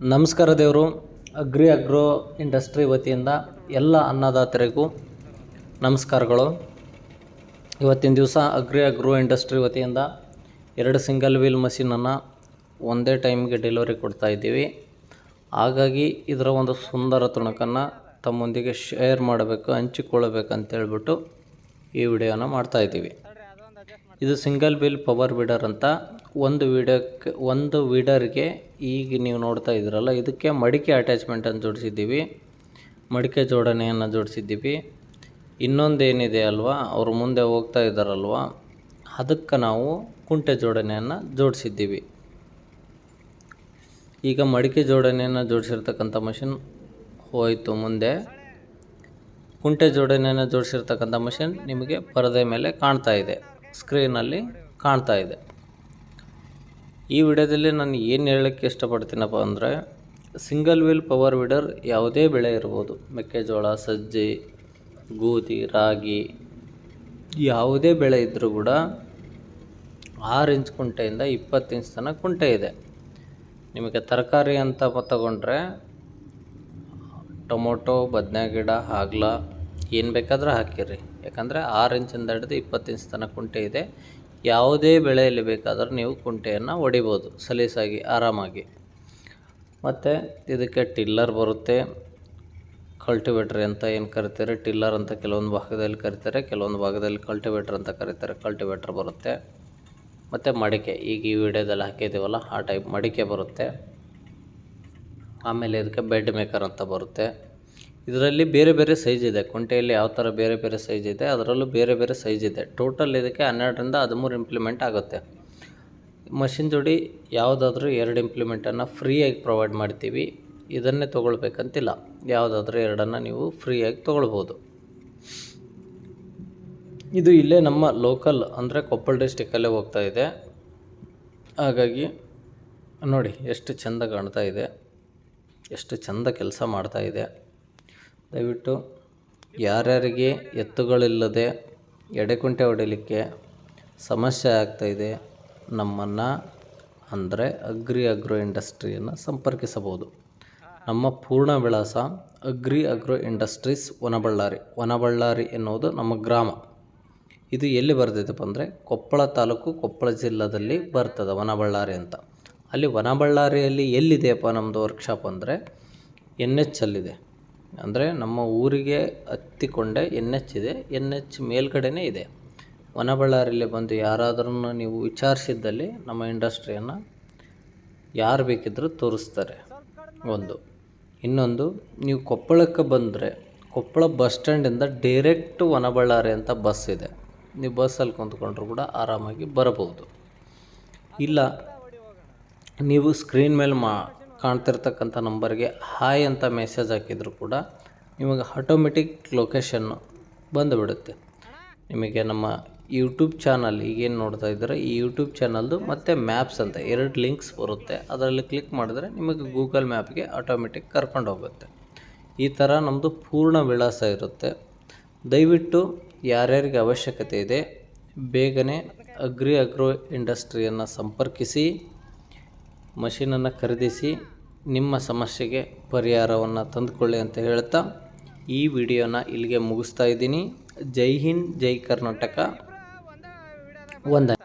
ನಮಸ್ಕಾರ ದೇವರು. Agri agro industry ವತಿಯಿಂದ ಎಲ್ಲ ಅನ್ನದಾತರಿಗೂ ನಮಸ್ಕಾರಗಳು. ಇವತ್ತಿನ ದಿವಸ ಅಗ್ರಿ ಅಗ್ರೋ ಇಂಡಸ್ಟ್ರಿ ವತಿಯಿಂದ ಎರಡು ಸಿಂಗಲ್ ವೀಲ್ ಮಷೀನನ್ನು ಒಂದೇ ಟೈಮ್ಗೆ ಡೆಲಿವರಿ ಕೊಡ್ತಾ ಇದ್ದೀವಿ. ಹಾಗಾಗಿ ಇದರ ಒಂದು ಸುಂದರ ತುಣುಕನ್ನು ತಮ್ಮೊಂದಿಗೆ ಶೇರ್ ಮಾಡಬೇಕು ಹಂಚಿಕೊಳ್ಳಬೇಕು ಅಂತ ಹೇಳ್ಬಿಟ್ಟು ಈ ವಿಡಿಯೋನ ಮಾಡ್ತಾ ಇದ್ದೀವಿ. ಇದು ಸಿಂಗಲ್ ವೀಲ್ ಪವರ್ ವೀಡರ್ ಅಂತ ಒಂದು ವೀಡಕ್ಕೆ ಒಂದು ವೀಡರ್ಗೆ ಈಗ ನೀವು ನೋಡ್ತಾ ಇದ್ದೀರಲ್ಲ, ಇದಕ್ಕೆ ಮಡಿಕೆ ಅಟ್ಯಾಚ್ಮೆಂಟನ್ನು ಜೋಡಿಸಿದ್ದೀವಿ. ಮಡಿಕೆ ಜೋಡಣೆಯನ್ನು ಜೋಡಿಸಿದ್ದೀವಿ. ಇನ್ನೊಂದು ಏನಿದೆ ಅಲ್ವಾ, ಅವರು ಮುಂದೆ ಹೋಗ್ತಾ ಇದ್ದಾರಲ್ವ, ಅದಕ್ಕೆ ನಾವು ಕುಂಟೆ ಜೋಡಣೆಯನ್ನು ಜೋಡಿಸಿದ್ದೀವಿ. ಈಗ ಮಡಿಕೆ ಜೋಡಣೆಯನ್ನು ಜೋಡಿಸಿರ್ತಕ್ಕಂಥ ಮಷಿನ್ ಹೋಯಿತು ಮುಂದೆ. ಕುಂಟೆ ಜೋಡಣೆಯನ್ನು ಜೋಡಿಸಿರ್ತಕ್ಕಂಥ ಮಷಿನ್ ನಿಮಗೆ ಪರದೆ ಮೇಲೆ ಕಾಣ್ತಾ ಇದೆ. ಸ್ಕ್ರೀನಲ್ಲಿ ಕಾಣ್ತಾ ಇದೆ. ಈ ವಿಡಿಯೋದಲ್ಲಿ ನಾನು ಏನು ಹೇಳೋಕ್ಕೆ ಇಷ್ಟಪಡ್ತೀನಪ್ಪ ಅಂದರೆ ಸಿಂಗಲ್ ವೀಲ್ ಪವರ್ ವೀಡರ್ ಯಾವುದೇ ಬೆಳೆ ಇರ್ಬೋದು. ಮೆಕ್ಕೆಜೋಳ, ಸಜ್ಜೆ, ಗೋಧಿ, ರಾಗಿ ಯಾವುದೇ ಬೆಳೆ ಇದ್ದರೂ ಕೂಡ ಆರು ಇಂಚ್ ಕುಂಟೆಯಿಂದ ಇಪ್ಪತ್ತು ಇಂಚ್ ತನಕ ಕುಂಟೆ ಇದೆ. ನಿಮಗೆ ತರಕಾರಿ ಅಂತ ತಗೊಂಡ್ರೆ, ಟೊಮೊಟೊ ಬದನೆ ಗಿಡ ಹಾಗ್ಲ ಏನು ಬೇಕಾದರೂ ಹಾಕಿರಿ ಯಾಕಂದರೆ ಆರು ಇಂಚಿಂದ ಹಿಡಿದು ಇಪ್ಪತ್ತು ಇಂಚ್ ತನಕ ಕುಂಟೆ ಇದೆ. ಯಾವುದೇ ಬೆಳೆಯಲ್ಲಿ ಬೇಕಾದರೂ ನೀವು ಕುಂಟೆಯನ್ನು ಹೊಡಿಬೋದು ಸಲೀಸಾಗಿ, ಆರಾಮಾಗಿ. ಮತ್ತು ಇದಕ್ಕೆ ಟಿಲ್ಲರ್ ಬರುತ್ತೆ. ಕಲ್ಟಿವೇಟ್ರ್ ಅಂತ ಏನು ಕರಿತಾರೆ? ಟಿಲ್ಲರ್ ಅಂತ ಕೆಲವೊಂದು ಭಾಗದಲ್ಲಿ ಕರಿತಾರೆ, ಕೆಲವೊಂದು ಭಾಗದಲ್ಲಿ ಕಲ್ಟಿವೇಟ್ರ್ ಅಂತ ಕರಿತಾರೆ. ಕಲ್ಟಿವೇಟ್ರ್ ಬರುತ್ತೆ. ಮತ್ತು ಮಡಿಕೆ, ಈಗ ಈ ವಿಡಿಯೋದಲ್ಲಿ ಹಾಕಿದ್ದೀವಲ್ಲ, ಆ ಟೈಪ್ ಮಡಿಕೆ ಬರುತ್ತೆ. ಆಮೇಲೆ ಇದಕ್ಕೆ ಬೆಡ್ ಮೇಕರ್ ಅಂತ ಬರುತ್ತೆ. ಇದರಲ್ಲಿ ಬೇರೆ ಬೇರೆ ಸೈಜ್ ಇದೆ. ಕುಂಟೆಯಲ್ಲಿ ಯಾವ ಥರ ಬೇರೆ ಬೇರೆ ಸೈಜ್ ಇದೆ, ಅದರಲ್ಲೂ ಬೇರೆ ಬೇರೆ ಸೈಜ್ ಇದೆ. ಟೋಟಲ್ ಇದಕ್ಕೆ ಹನ್ನೆರಡರಿಂದ ಹದಿಮೂರು ಇಂಪ್ಲಿಮೆಂಟ್ ಆಗುತ್ತೆ. ಮಷಿನ್ ಜೋಡಿ ಯಾವುದಾದ್ರೂ ಎರಡು ಇಂಪ್ಲಿಮೆಂಟನ್ನು ಫ್ರೀಯಾಗಿ ಪ್ರೊವೈಡ್ ಮಾಡ್ತೀವಿ. ಇದನ್ನೇ ತೊಗೊಳ್ಬೇಕಂತಿಲ್ಲ. ಯಾವುದಾದ್ರೂ ಎರಡನ್ನು ನೀವು ಫ್ರೀಯಾಗಿ ತೊಗೊಳ್ಬೋದು. ಇದು ಇಲ್ಲೇ ನಮ್ಮ ಲೋಕಲ್ ಅಂದರೆ ಕೊಪ್ಪಳ ಡಿಸ್ಟಿಕ್ಕಲ್ಲೇ ಹೋಗ್ತಾ ಇದೆ. ಹಾಗಾಗಿ ನೋಡಿ, ಎಷ್ಟು ಚೆಂದ ಕಾಣ್ತಾ ಇದೆ. ಎಷ್ಟು ಚೆಂದ ಕೆಲಸ ಮಾಡ್ತಾ ಇದೆ. ದಯವಿಟ್ಟು ಯಾರ್ಯಾರಿಗೆ ಎತ್ತುಗಳಿಲ್ಲದೆ ಎಡೆಕುಂಟೆ ಹೊಡಿಲಿಕ್ಕೆ ಸಮಸ್ಯೆ ಆಗ್ತಾಯಿದೆ ನಮ್ಮನ್ನು ಅಂದರೆ ಅಗ್ರಿ ಅಗ್ರೋ ಇಂಡಸ್ಟ್ರಿಯನ್ನು ಸಂಪರ್ಕಿಸಬಹುದು. ನಮ್ಮ ಪೂರ್ಣ ವಿಳಾಸ agri agro industries Vanaballari. Vanaballari ಎನ್ನುವುದು ನಮ್ಮ ಗ್ರಾಮ. ಇದು ಎಲ್ಲಿ ಬರ್ತೈತಪ್ಪ ಅಂದರೆ ಕೊಪ್ಪಳ ತಾಲೂಕು ಕೊಪ್ಪಳ ಜಿಲ್ಲಾದಲ್ಲಿ ಬರ್ತದೆ ವನಬಳ್ಳಾರಿ ಅಂತ. ಅಲ್ಲಿ ವನಬಳ್ಳಾರಿಯಲ್ಲಿ ಎಲ್ಲಿದೆಯಪ್ಪ ನಮ್ಮದು ವರ್ಕ್ಶಾಪ್ ಅಂದರೆ ಎನ್ ಎಚ್ ಅಲ್ಲಿದೆ. ಅಂದರೆ ನಮ್ಮ ಊರಿಗೆ ಹತ್ತಿಕೊಂಡೆ ಎನ್ ಎಚ್ ಇದೆ. ಎನ್ ಎಚ್ ಮೇಲ್ಗಡೆನೇ ಇದೆ. ಹೊನಬಳ್ಳಾರಿಲಿ ಬಂದು ಯಾರಾದ್ರೂ ನೀವು ವಿಚಾರಿಸಿದ್ದಲ್ಲಿ ನಮ್ಮ ಇಂಡಸ್ಟ್ರಿಯನ್ನು ಯಾರು ಬೇಕಿದ್ದರೂ ತೋರಿಸ್ತಾರೆ. ಒಂದು. ಇನ್ನೊಂದು, ನೀವು ಕೊಪ್ಪಳಕ್ಕೆ ಬಂದರೆ, ಕೊಪ್ಪಳ ಬಸ್ ಸ್ಟ್ಯಾಂಡಿಂದ ಡೈರೆಕ್ಟ್ ಹೊನಬಳ್ಳಾರಿ ಅಂತ ಬಸ್ ಇದೆ. ನೀವು ಬಸ್ಸಲ್ಲಿ ಕುಂತ್ಕೊಂಡ್ರು ಕೂಡ ಆರಾಮಾಗಿ ಬರಬಹುದು. ಇಲ್ಲ, ನೀವು ಸ್ಕ್ರೀನ್ ಮೇಲೆ ಮಾ ಕಾಣ್ತಿರ್ತಕ್ಕಂಥ ನಂಬರ್ಗೆ ಹಾಯ್ ಅಂತ ಮೆಸೇಜ್ ಹಾಕಿದರೂ ಕೂಡ ನಿಮಗೆ ಆಟೋಮೆಟಿಕ್ ಲೊಕೇಶನ್ನು ಬಂದುಬಿಡುತ್ತೆ. ನಿಮಗೆ ನಮ್ಮ ಯೂಟ್ಯೂಬ್ ಚಾನಲ್ ಈಗೇನು ನೋಡ್ತಾ ಇದ್ದಾರೆ, ಈ ಯೂಟ್ಯೂಬ್ ಚಾನಲ್ದು ಮತ್ತು ಮ್ಯಾಪ್ಸ್ ಅಂತ ಎರಡು ಲಿಂಕ್ಸ್ ಬರುತ್ತೆ. ಅದರಲ್ಲಿ ಕ್ಲಿಕ್ ಮಾಡಿದ್ರೆ ನಿಮಗೆ ಗೂಗಲ್ ಮ್ಯಾಪ್ಗೆ ಆಟೋಮೆಟಿಕ್ ಕರ್ಕೊಂಡು ಹೋಗುತ್ತೆ. ಈ ಥರ ನಮ್ಮದು ಪೂರ್ಣ ವಿಳಾಸ ಇರುತ್ತೆ. ದಯವಿಟ್ಟು ಯಾರ್ಯಾರಿಗೆ ಅವಶ್ಯಕತೆ ಇದೆ, ಬೇಗನೆ ಅಗ್ರಿ ಅಗ್ರೋ ಇಂಡಸ್ಟ್ರಿಯನ್ನು ಸಂಪರ್ಕಿಸಿ, ಮಷೀನನ್ನು ಖರೀದಿಸಿ ನಿಮ್ಮ ಸಮಸ್ಯೆಗೆ ಪರಿಹಾರವನ್ನು ತಂದುಕೊಳ್ಳಿ ಅಂತ ಹೇಳ್ತಾ ಈ ವಿಡಿಯೋನ ಇಲ್ಲಿಗೆ ಮುಗಿಸ್ತಾ ಇದ್ದೀನಿ ಜೈ ಹಿಂದ್ ಜೈ ಕರ್ನಾಟಕ ವಂದನೆ